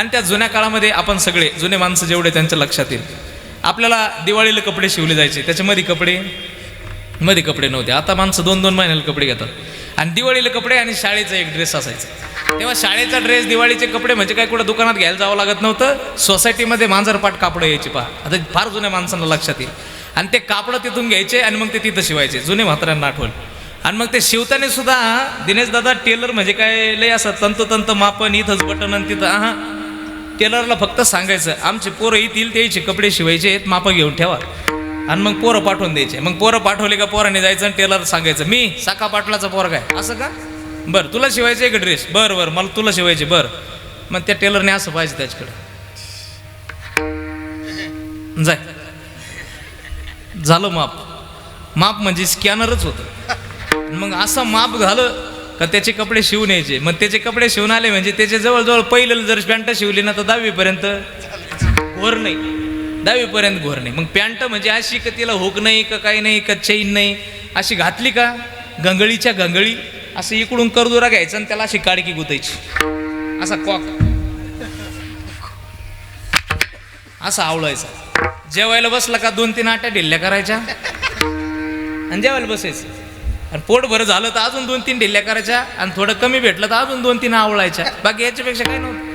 आणि त्या जुन्या काळामध्ये आपण सगळे जुने माणसं जेवढे त्यांच्या लक्षात येईल. आपल्याला दिवाळीला कपडे शिवले जायचे. त्याच्यामध्ये कपडे? मध्ये कपडे नव्हते. आता माणसं दोन दोन महिन्याला कपडे घेतात. आणि दिवाळीला कपडे आणि शाळेचा एक ड्रेस असायचा. तेव्हा शाळेचा ड्रेस दिवाळीचे कपडे म्हणजे काय? कुठं दुकानात घ्यायला जावं लागत नव्हतं. सोसायटीमध्ये मांजरपाट कापडं यायची पहा. आता फार जुन्या माणसांना लक्षात येईल. आणि ते कापडं तिथून घ्यायचे आणि मग ते तिथं शिवायचे. जुने म्हाताऱ्यांना आठवण. आणि मग ते शिवताना सुद्धा दिनेश दादा टेलर म्हणजे काय? लय असं तंतोतंत मापन इथंच बटन आणि तिथं हां टेलरला फक्त सांगायचं आमचे पोरं येतील त्याचे कपडे शिवायचे आहेत मापं घेऊन ठेवा. आणि मग पोरं पाठवून द्यायचे. मग पोरं पाठवले का पोराने जायचं आणि टेलर सांगायचं मी साखा पाटलाचा पोर काय असं का? बरं तुला शिवायचं आहे का ड्रेस बरं बरं मला तुला शिवायचे बरं. मग त्या टेलरने असं पाहिजे त्याच्याकडे. जाय. झालं माप. माप म्हणजे स्कॅनरच होतं. मग असं माप झालं का त्याचे कपडे शिवून यायचे मग त्याचे कपडे शिवून आले म्हणजे त्याचे जवळजवळ पहिलं जर पॅन्ट शिवली ना तर दहावीपर्यंत घोर नाही. दहावीपर्यंत घोर नाही. मग पॅन्ट म्हणजे अशी का तिला होक नाही का काही नाही का चैन नाही अशी घातली का? गंगळीच्या गंगळी. असं इकडून करदुरा घ्यायचा आणि त्याला अशी काडकी गुतायची. असा कॉक. असा आवळायचा. जेवायला बसला का दोन तीन आट्या ढिल्ल्या करायच्या? आणि जेवायला बसायचं. आणि पोट भर झालं तर अजून दोन तीन ढिल्ल्या करायच्या आणि थोडं कमी भेटलं तर अजून दोन तीन आवळायच्या. बाकी याच्यापेक्षा काय नव्हतं.